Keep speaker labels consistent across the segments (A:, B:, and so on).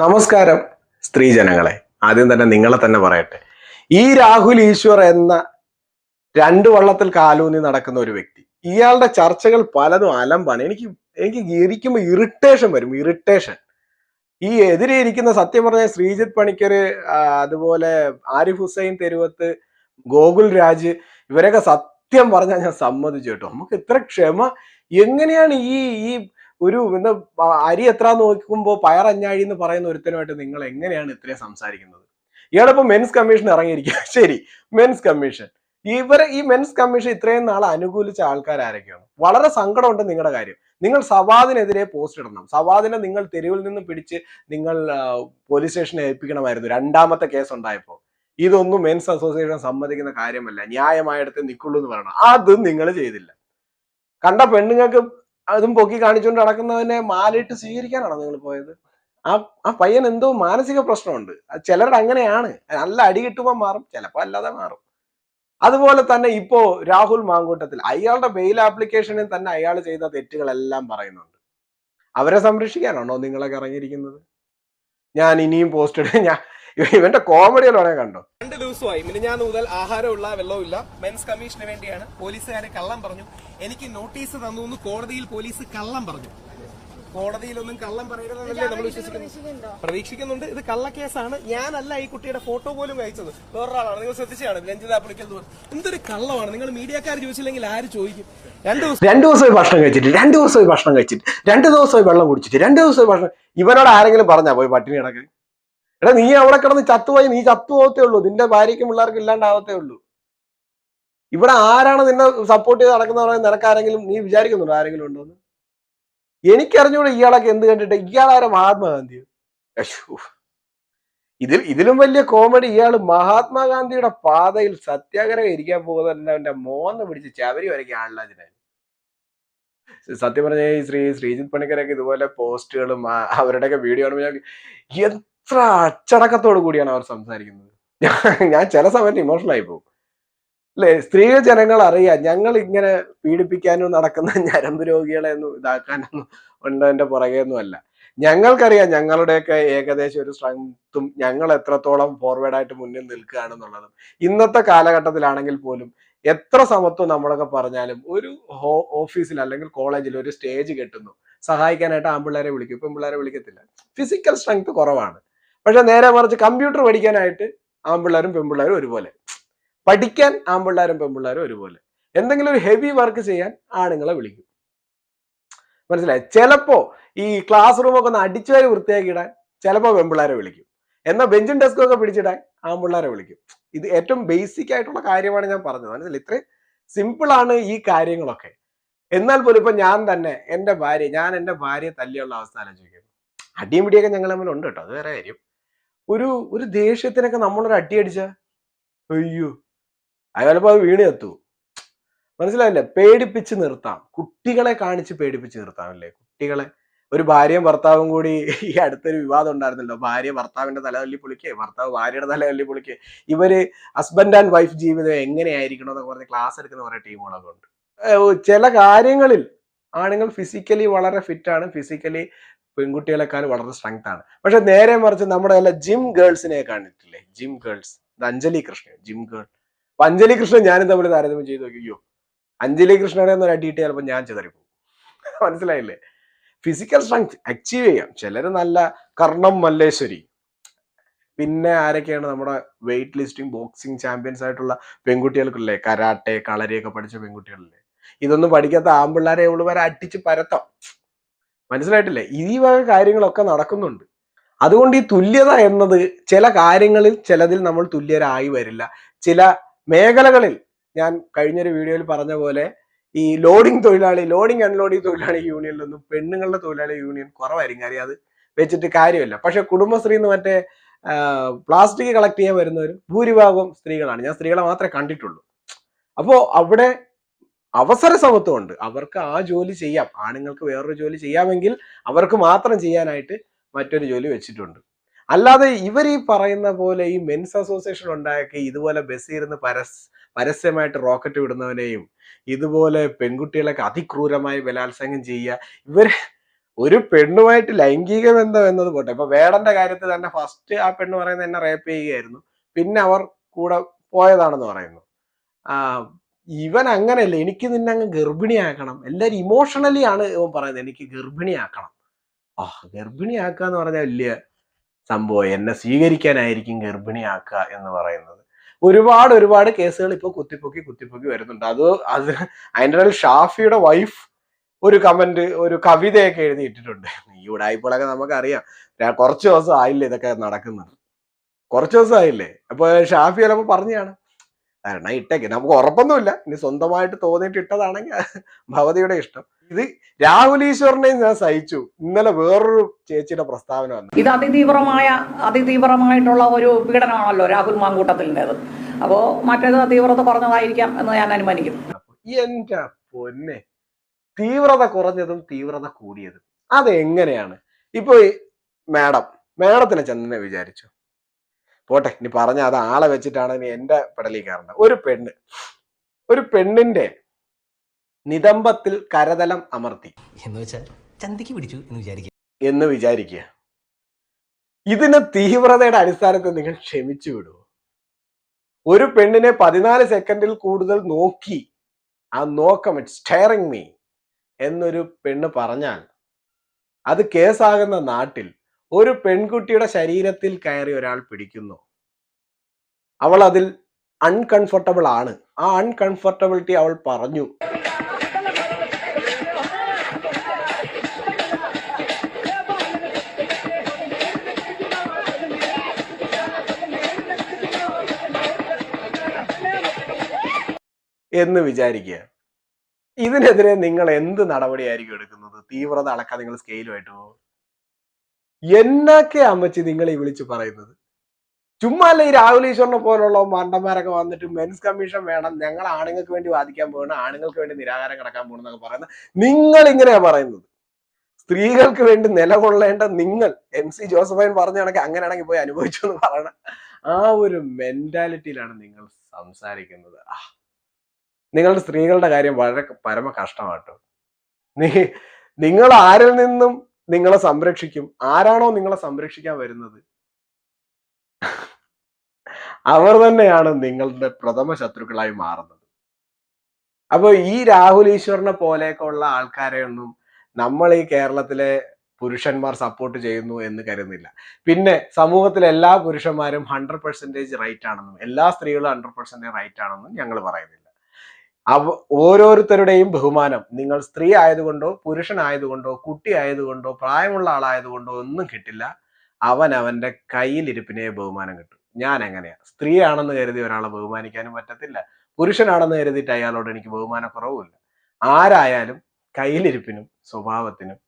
A: നമസ്കാരം സ്ത്രീജനങ്ങളെ. ആദ്യം തന്നെ നിങ്ങളെ തന്നെ പറയട്ടെ. ഈ രാഹുൽ ഈശ്വർ എന്ന രണ്ട് വള്ളത്തിൽ കാലൂന്നി നടക്കുന്ന ഒരു വ്യക്തി ഇയാളുടെ ചർച്ചകൾ പലതും അലമ്പാണ്. എനിക്ക് എനിക്ക് ഇരിക്കുമ്പോൾ ഇറിറ്റേഷൻ വരും ഇറിറ്റേഷൻ ഈ എതിരെ ഇരിക്കുന്ന സത്യം പറഞ്ഞ ശ്രീജിത്ത് പണിക്കർ അതുപോലെ ആരിഫ് ഹുസൈൻ തെരുവത്ത് ഗോകുൽ രാജ് ഇവരൊക്കെ സത്യം പറഞ്ഞാൽ ഞാൻ സമ്മതിച്ചു കേട്ടോ. നമുക്ക് ഇത്ര ക്ഷമ എങ്ങനെയാണ് ഈ ഈ ഒരു ആ, അരി എത്ര നോക്കുമ്പോൾ പയറഞ്ഞാഴി എന്ന് പറയുന്ന ഒരുത്തനുമായിട്ട് നിങ്ങൾ എങ്ങനെയാണ് ഇത്രയും സംസാരിക്കുന്നത്? ഇയാളിപ്പോ മെൻസ് കമ്മീഷൻ ഇറങ്ങിയിരിക്കുക ശരി മെൻസ് കമ്മീഷൻ ഇവരെ ഈ മെൻസ് കമ്മീഷൻ ഇത്രയും നാൾ അനുകൂലിച്ച ആൾക്കാർ ആരൊക്കെയാണ്? വളരെ സങ്കടമുണ്ട് നിങ്ങളുടെ കാര്യം. നിങ്ങൾ സവാദിനെതിരെ പോസ്റ്റ് ഇടണം. സവാദിനെ നിങ്ങൾ തെരുവിൽ നിന്ന് പിടിച്ച് നിങ്ങൾ പോലീസ് സ്റ്റേഷനെ ഏൽപ്പിക്കണമായിരുന്നു രണ്ടാമത്തെ കേസ് ഉണ്ടായപ്പോൾ ഇതൊന്നും മെൻസ് അസോസിയേഷൻ സമ്മതിക്കുന്ന കാര്യമല്ല. ന്യായമായിടത്ത് നിൽക്കുള്ളൂ എന്ന് പറയണം. അത് നിങ്ങൾ ചെയ്തില്ല. കണ്ട പെണ്ണുങ്ങൾക്ക് അതും പൊക്കി കാണിച്ചുകൊണ്ട് നടക്കുന്നവനെ മാലയിട്ട് സ്വീകരിക്കാനാണോ നിങ്ങൾ പോയത്? ആ ആ പയ്യൻ എന്തോ മാനസിക പ്രശ്നമുണ്ട്. ചിലരുടെ അങ്ങനെയാണ്. നല്ല അടി കിട്ടുമ്പോൾ മാറും ചിലപ്പോൾ അല്ലാതെ മാറും. അതുപോലെ തന്നെ ഇപ്പോ രാഹുൽ മാങ്കൂട്ടത്തിൽ അയാളുടെ ബെയിൽ ആപ്ലിക്കേഷനിൽ തന്നെ അയാൾ ചെയ്ത തെറ്റുകളെല്ലാം പറയുന്നുണ്ട്. അവരെ സംരക്ഷിക്കാനാണോ നിങ്ങളൊക്കെ ഇറങ്ങിയിരിക്കുന്നത്? ഞാൻ ഇനിയും പോസ്റ്റ് ഇടും. ഞാൻ ഇവന്റെ കോമഡികളാണെ കണ്ടോ?
B: രണ്ട് ദിവസമായി. മിനിഞ്ഞാന്ന് മുതൽ ആഹാരമില്ല വെള്ളമില്ല മെൻസ് കമ്മീഷന് വേണ്ടിയാണ്. പോലീസുകാരെ കള്ളം പറഞ്ഞു. എനിക്ക് നോട്ടീസ് തന്നു എന്ന് കോടതിയിൽ പോലീസ് കള്ളം പറഞ്ഞു. കോടതിയിലൊന്നും കള്ളം പറയരുതെന്നല്ലേ നമ്മൾ വിശ്വസിക്കുന്നു പ്രതീക്ഷിക്കുന്നുണ്ട്. ഇത് കള്ളക്കേസാണ്. ഞാനല്ല ഈ കുട്ടിയുടെ ഫോട്ടോ പോലും അയച്ചത് വേറൊരാളാണ്. നിങ്ങൾ ശ്രദ്ധിച്ചാണ്. രഞ്ജിത അപ്പളിക്കൽ എന്തൊരു കള്ളമാണ്. നിങ്ങൾ മീഡിയക്കാർ ചോദിച്ചില്ലെങ്കിൽ ആര് ചോദിക്കും? രണ്ട് ദിവസം
A: രണ്ട് ദിവസമായി ഭക്ഷണം കഴിച്ചിട്ട് രണ്ടു ദിവസമായി ഭക്ഷണം കഴിച്ചിട്ട് രണ്ട് ദിവസമായി വെള്ളം കുടിച്ചിട്ട് രണ്ട് ദിവസമായി ഭക്ഷണം ഇവനോട് ആരെങ്കിലും പറഞ്ഞാ പോയി പട്ടിണി കിടക്ക് എടാ നീ അവിടെ കിടന്ന് ചത്തുപോയി നീ ചത്തു പോകത്തേ ഉള്ളൂ. നിന്റെ ഭാര്യയ്ക്കും പിള്ളേർക്കും ഇല്ലാണ്ടാവത്തേ ഉള്ളൂ. ഇവിടെ ആരാണ് നിന്നെ സപ്പോർട്ട് ചെയ്ത് നടക്കുന്ന പറയുന്നത് നിനക്ക് നീ വിചാരിക്കുന്നുണ്ടോ ആരെങ്കിലും ഉണ്ടോ ഉണ്ടോന്ന് എനിക്കറിഞ്ഞൂടെ ഇയാളൊക്കെ എന്ത് കണ്ടിട്ട്? ഇയാളാരെ മഹാത്മാഗാന്ധിയോ? അശ്ശോ. ഇതിൽ ഇതിലും വലിയ കോമഡി ഇയാൾ മഹാത്മാഗാന്ധിയുടെ പാതയിൽ സത്യാഗ്രഹം ഇരിക്കാൻ പോകുന്നവന്റെ മോന്ന് പിടിച്ച് ചവരി വരയ്ക്കാൻ ആളില്ല അതിനായി സത്യം പറഞ്ഞ ഈ ശ്രീ ശ്രീജിത് പണിക്കരൊക്കെ ഇതുപോലെ പോസ്റ്റുകളും അവരുടെയൊക്കെ വീഡിയോ കാണുമ്പോൾ ഞാൻ എത്ര അച്ചടക്കത്തോടു കൂടിയാണ് അവർ സംസാരിക്കുന്നത്. ഞാൻ- ചില സമയത്ത് ഇമോഷണൽ ആയി പോകും. അല്ലെ? സ്ത്രീ ജനങ്ങൾ അറിയാം. ഞങ്ങൾ ഇങ്ങനെ പീഡിപ്പിക്കാനും നടക്കുന്ന ഞരമ്പ് രോഗികളെ ഒന്നും ഇതാക്കാനൊന്നും ഉണ്ടതിന്റെ പുറകെയൊന്നും അല്ല. ഞങ്ങൾക്കറിയാം ഞങ്ങളുടെയൊക്കെ ഏകദേശം ഒരു സ്ട്രെങ്ത്തും ഞങ്ങൾ എത്രത്തോളം ഫോർവേഡായിട്ട് മുന്നിൽ നിൽക്കുകയാണെന്നുള്ളതും ഇന്നത്തെ കാലഘട്ടത്തിലാണെങ്കിൽ പോലും എത്ര സമത്വം നമ്മളൊക്കെ പറഞ്ഞാലും ഒരു ഓഫീസിൽ അല്ലെങ്കിൽ കോളേജിൽ ഒരു സ്റ്റേജ് കെട്ടുന്നു. സഹായിക്കാനായിട്ട് ആൺപിള്ളേരെ വിളിക്കും. പെൺപിള്ളേരെ വിളിക്കത്തില്ല. ഫിസിക്കൽ സ്ട്രെങ്ത് കുറവാണ്. പക്ഷെ നേരെ മറിച്ച് കമ്പ്യൂട്ടർ പഠിക്കാനായിട്ട് ആൺപിള്ളേരും പെൺപിള്ളേരും ഒരുപോലെ. പഠിക്കാൻ ആൺപിള്ളേരും പെൺപിള്ളേരും ഒരുപോലെ. എന്തെങ്കിലും ഒരു ഹെവി വർക്ക് ചെയ്യാൻ ആണുങ്ങളെ വിളിക്കും. മനസ്സിലായി? ചിലപ്പോ ഈ ക്ലാസ് റൂമൊക്കെ ഒന്ന് അടിച്ചുവാരി വൃത്തിയാക്കി ഇടാൻ ചിലപ്പോ പെൺപിള്ളേരെ വിളിക്കും. എന്നാൽ ബെഞ്ചും ഡെസ്കും ഒക്കെ പിടിച്ചിടാൻ ആൺപിള്ളേരെ വിളിക്കും. ഇത് ഏറ്റവും ബേസിക് ആയിട്ടുള്ള കാര്യമാണ് ഞാൻ പറഞ്ഞത്. മനസ്സിലായി? ഇത്രയും സിമ്പിൾ ആണ് ഈ കാര്യങ്ങളൊക്കെ. എന്നാൽ പോലും ഇപ്പൊ ഞാൻ തന്നെ എന്റെ ഭാര്യ ഞാൻ എന്റെ ഭാര്യയെ തല്ലിയുള്ള അവസ്ഥ ആലോചിക്കുന്നു. അടിയും പിടിയൊക്കെ ഞങ്ങൾ തമ്മിൽ ഉണ്ട് കേട്ടോ. അത് വേറെ കാര്യം. ഒരു ഒരു ദേഷ്യത്തിനൊക്കെ നമ്മളൊരു അടി അയ്യോ. അയാളിപ്പോ അത് വീണ് എത്തു മനസ്സിലായില്ലേ? പേടിപ്പിച്ച് നിർത്താം. കുട്ടികളെ കാണിച്ച് പേടിപ്പിച്ച് നിർത്താം അല്ലേ? കുട്ടികളെ. ഒരു ഭാര്യയും ഭർത്താവും കൂടി ഈ അടുത്തൊരു വിവാദം ഉണ്ടായിരുന്നല്ലോ. ഭാര്യ ഭർത്താവിന്റെ തല തല്ലി പൊളിക്കേ? ഭർത്താവ് ഭാര്യയുടെ തല തല്ലി പൊളിക്കേ? ഇവർ ഹസ്ബൻഡ് ആൻഡ് വൈഫ് ജീവിതം എങ്ങനെയായിരിക്കണം എന്നൊക്കെ പറഞ്ഞ് ക്ലാസ് എടുക്കുന്ന കുറെ ടീമുകളൊക്കെ ഉണ്ട്. ചില കാര്യങ്ങളിൽ ആണുങ്ങൾ ഫിസിക്കലി വളരെ ഫിറ്റാണ് ഫിസിക്കലി പെൺകുട്ടികളെക്കാൾ വളരെ സ്ട്രെങ്ത് ആണ്. പക്ഷെ നേരെ മറിച്ച് നമ്മുടെ എല്ലാ ജിം ഗേൾസിനെ കണ്ടിട്ടില്ലേ? Gym girls Anjali Krishnan gym girl അപ്പൊ അഞ്ജലി കൃഷ്ണൻ ഞാനും തമ്മിൽ താരതമ്യം ചെയ്ത് നോക്കിയോ അഞ്ജലി കൃഷ്ണനെ ഒന്ന് അടിയിട്ട് ചിലപ്പോൾ ഞാൻ ചെതറിപ്പോകും. മനസ്സിലായില്ലേ? ഫിസിക്കൽ സ്ട്രെങ്ത് അച്ചീവ് ചെയ്യാം. ചിലര് നല്ല കർണം മല്ലേശ്വരി. പിന്നെ ആരൊക്കെയാണ് നമ്മുടെ വെയിറ്റ് ലിസ്റ്റിംഗ് ബോക്സിംഗ് ചാമ്പ്യൻസ് ആയിട്ടുള്ള പെൺകുട്ടികൾക്കില്ലേ? കരാട്ടെ കളരിയൊക്കെ പഠിച്ച പെൺകുട്ടികളില്ലേ? ഇതൊന്നും പഠിക്കാത്ത ആമ്പിള്ളേരെ ഉള്ളവരെ അടിച്ച് പരത്താം. മനസ്സിലായിട്ടില്ലേ? ഈ വക കാര്യങ്ങളൊക്കെ നടക്കുന്നുണ്ട്. അതുകൊണ്ട് ഈ തുല്യത എന്നത് ചില കാര്യങ്ങളിൽ ചിലതിൽ നമ്മൾ തുല്യരായി വരില്ല. ചില മേഖലകളിൽ ഞാൻ കഴിഞ്ഞൊരു വീഡിയോയിൽ പറഞ്ഞ പോലെ ഈ ലോഡിംഗ് തൊഴിലാളി ലോഡിംഗ് അൺലോഡിംഗ് തൊഴിലാളി യൂണിയനിൽ യൂണിയനിലൊന്നും പെണ്ണുങ്ങളുടെ തൊഴിലാളി യൂണിയൻ കുറവായിരിക്കും. കാര്യം അത് വെച്ചിട്ട് കാര്യമില്ല. പക്ഷെ കുടുംബശ്രീന്ന് മറ്റേ പ്ലാസ്റ്റിക് കളക്ട് ചെയ്യാൻ വരുന്നവർ ഭൂരിഭാഗവും സ്ത്രീകളാണ്. ഞാൻ സ്ത്രീകളെ മാത്രമേ കണ്ടിട്ടുള്ളൂ. അപ്പോൾ അവിടെ അവസര സമത്വമുണ്ട്. അവർക്ക് ആ ജോലി ചെയ്യാം. ആണുങ്ങൾക്ക് വേറൊരു ജോലി ചെയ്യാമെങ്കിൽ അവർക്ക് മാത്രം ചെയ്യാനായിട്ട് മറ്റൊരു ജോലി വെച്ചിട്ടുണ്ട്. അല്ലാതെ ഇവർ ഈ പറയുന്ന പോലെ ഈ മെൻസ് അസോസിയേഷൻ ഉണ്ടാക്കി ഇതുപോലെ ബസ്സിൽ പരസ് പരസ്യമായിട്ട് റോക്കറ്റ് വിടുന്നവനെയും ഇതുപോലെ പെൺകുട്ടികളൊക്കെ അതിക്രൂരമായി ബലാത്സംഗം ചെയ്യുക ഇവർ ഒരു പെണ്ണുമായിട്ട് ലൈംഗിക ബന്ധം എന്നത് പോട്ടെ. ഇപ്പൊ വേടന്റെ കാര്യത്തിൽ തന്നെ ഫസ്റ്റ് ആ പെണ്ണ് പറയുന്നത് എന്നെ റേപ്പ് ചെയ്യുകയായിരുന്നു. പിന്നെ അവർ കൂടെ പോയതാണെന്ന് പറയുന്നു. ഇവൻ അങ്ങനെയല്ല എനിക്ക് നിന്നെ അങ്ങ് ഗർഭിണിയാക്കണം. എല്ലാവരും ഇമോഷണലി ആണ് ഇവൻ പറയുന്നത്. എനിക്ക് ഗർഭിണിയാക്കണം. ആ ഗർഭിണിയാക്കുക എന്ന് പറഞ്ഞാൽ വലിയ സംഭവം. എന്നെ സ്വീകരിക്കാനായിരിക്കും ഗർഭിണിയാക്കുക എന്ന് പറയുന്നത്. ഒരുപാട് ഒരുപാട് കേസുകൾ ഇപ്പൊ കുത്തിപ്പൊക്കി കുത്തിപ്പൊക്കി വരുന്നുണ്ട്. അത് അത് അതിന്റെ ഷാഫിയുടെ വൈഫ് ഒരു കമന്റ് ഒരു കവിതയൊക്കെ എഴുതിയിട്ടിട്ടുണ്ട്. ഈ ഉടായ്പകളൊക്കെ നമുക്കറിയാം. കുറച്ച് ദിവസം ആയില്ലേ ഇതൊക്കെ നടക്കുന്നത്? കുറച്ച് ദിവസം ആയില്ലേ? അപ്പൊ ഷാഫി ചിലപ്പോ പറഞ്ഞാണ് കാരണം ഇട്ടേക്ക്. നമുക്ക് ഉറപ്പൊന്നുമില്ല. ഇനി സ്വന്തമായിട്ട് തോന്നിയിട്ട് ഇട്ടതാണെങ്കിൽ ഭവതിയുടെ ഇഷ്ടം. ഇത് രാഹുൽ ഈശ്വറിനെയും ഞാൻ സഹിച്ചു. ഇന്നലെ വേറൊരു ചേച്ചിയുടെ പ്രസ്താവന വന്നു.
C: ഇത് അതിതീവ്രമായ അതിതീവ്രമായിട്ടുള്ള ഒരു പീഡനമാണല്ലോ രാഹുൽ മാങ്കൂട്ടത്തിന്റെത് അപ്പോ മറ്റേത് തീവ്രത കുറഞ്ഞതായിരിക്കാം എന്ന് ഞാൻ അനുമാനിക്കുന്നു.
A: എന്റെ പൊന്നെ തീവ്രത കുറഞ്ഞതും തീവ്രത കൂടിയതും അതെങ്ങനെയാണ്? ഇപ്പൊ മാഡം മാഡത്തിനെ ചെന്നെ വിചാരിച്ചു? പോട്ടെ ഇനി പറഞ്ഞ അത് ആളെ വെച്ചിട്ടാണ് ഇനി എന്റെ പെടലി കയറുന്നത് ഒരു പെണ്ണ് ഒരു പെണ്ണിന്റെ നിതംബത്തിൽ കരതലം അമർത്തി.
D: എന്ന് വെച്ചാൽ ചന്തിക്ക് പിടിച്ചു എന്ന് വിചാരിക്കുക.
A: എന്ന് വിചാരിക്കുക. ഇതിന് തീവ്രതയുടെ അടിസ്ഥാനത്തിൽ നിങ്ങൾ ക്ഷമിച്ചു വിടുവോ ഒരു പെണ്ണിനെ പതിനാല് സെക്കൻഡിൽ കൂടുതൽ നോക്കി ആ നോക്കം ഇറ്റ് സ്റ്റെയറിങ് മീ എന്നൊരു പെണ്ണ് പറഞ്ഞാൽ അത് കേസാകുന്ന നാട്ടിൽ ഒരു പെൺകുട്ടിയുടെ ശരീരത്തിൽ കയറി ഒരാൾ പിടിക്കുന്നു. അവൾ അതിൽ അൺകംഫർട്ടബിൾ ആണ്. ആ അൺകംഫർട്ടബിലിറ്റി അവൾ പറഞ്ഞു. എന്ന് വിചാരിക്കുക. ഇതിനെതിരെ നിങ്ങൾ എന്ത് നടപടിയായിരിക്കും എടുക്കുന്നത്? തീവ്രത അളക്കാൻ നിങ്ങൾ സ്കെയിലുമായിട്ട് പോകും എന്നൊക്കെ അമ്മച്ചി നിങ്ങളെ വിളിച്ചു പറയുന്നത്. ചുമ്മാ അല്ല ഈ രാഹുൽ ഈശ്വറിനെ പോലുള്ള മണ്ടന്മാരൊക്കെ വന്നിട്ട് മെൻസ് കമ്മീഷൻ വേണം ഞങ്ങൾ ആണുങ്ങൾക്ക് വേണ്ടി വാദിക്കാൻ പോകണം ആണുങ്ങൾക്ക് വേണ്ടി നിരാകാരം കിടക്കാൻ പോകണം എന്നൊക്കെ പറയുന്നത്. നിങ്ങൾ ഇങ്ങനെയാ പറയുന്നത്. സ്ത്രീകൾക്ക് വേണ്ടി നിലകൊള്ളേണ്ട നിങ്ങൾ എം സി ജോസഫൈൻ പറഞ്ഞ അങ്ങനെയാണെങ്കിൽ പോയി അനുഭവിച്ചു എന്ന് പറയണ. ആ ഒരു മെന്റാലിറ്റിയിലാണ് നിങ്ങൾ സംസാരിക്കുന്നത്. ആ നിങ്ങളുടെ സ്ത്രീകളുടെ കാര്യം വളരെ പരമ കഷ്ടമാട്ടോ നീ നിങ്ങൾ ആരിൽ നിന്നും നിങ്ങളെ സംരക്ഷിക്കും. ആരാണോ നിങ്ങളെ സംരക്ഷിക്കാൻ വരുന്നത്? അവർ തന്നെയാണ് നിങ്ങളുടെ പ്രഥമ ശത്രുക്കളായി മാറുന്നത്. അപ്പൊ ഈ രാഹുൽ ഈശ്വറിനെ പോലെയൊക്കെ ഉള്ള ആൾക്കാരെ ഒന്നും നമ്മൾ ഈ കേരളത്തിലെ പുരുഷന്മാർ സപ്പോർട്ട് ചെയ്യുന്നു എന്ന് കരുതുന്നില്ല. പിന്നെ സമൂഹത്തിലെ എല്ലാ പുരുഷന്മാരും ഹൺഡ്രഡ് പെർസെന്റേജ് റൈറ്റ് ആണെന്നും എല്ലാ സ്ത്രീകളും ഹൺഡ്രഡ് പെർസെന്റേജ് റൈറ്റ് ആണെന്നും ഞങ്ങൾ പറയുന്നില്ല. അവ ഓരോരുത്തരുടെയും ബഹുമാനം. നിങ്ങൾ സ്ത്രീ ആയതുകൊണ്ടോ പുരുഷനായതുകൊണ്ടോ കുട്ടി ആയതുകൊണ്ടോ പ്രായമുള്ള ആളായതുകൊണ്ടോ ഒന്നും കിട്ടില്ല. അവൻ അവന്റെ കയ്യിലിരിപ്പിനെ ബഹുമാനം കിട്ടും. ഞാൻ എങ്ങനെയാ സ്ത്രീ ആണെന്ന് കരുതി ഒരാളെ ബഹുമാനിക്കാനും പറ്റത്തില്ല. പുരുഷനാണെന്ന് കരുതിയിട്ട് അയാളോട് എനിക്ക് ബഹുമാനക്കുറവുമില്ല. ആരായാലും കയ്യിലിരിപ്പിനും സ്വഭാവത്തിനും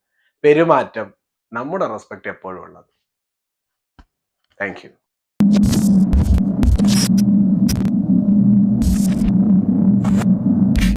A: പെരുമാറ്റം നമ്മുടെ റെസ്പെക്ട് എപ്പോഴും ഉള്ളത്. Thank you